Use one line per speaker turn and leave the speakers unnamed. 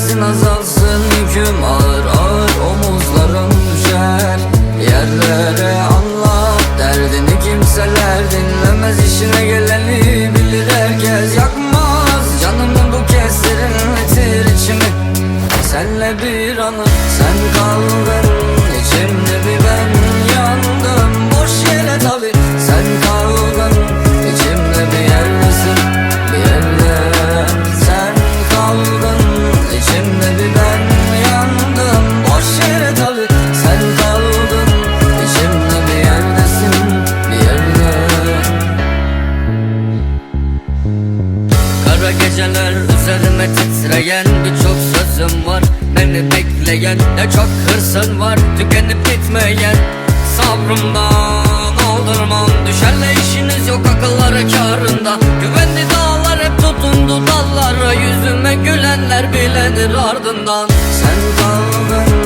İstersin azalsın yüküm ağır ağır omuzlarım düşer. Yerlere anlat derdini kimseler dinlemez. İşine geleni bilir herkes Yakmaz. Canımı bu kez serinletir içimi. Senle bir anı sen kaldın içimde Kara geceler üzerime titreyen birçok sözüm var. Beni bekleyen ne çok hırsın var. Tükenip bitmeyen Sabrımdan oldurmam düşerle işiniz yok akılları karında? Güvenli dağlar hep tutundu dallara. Yüzüme gülenler bilenir ardından. Sen kaldın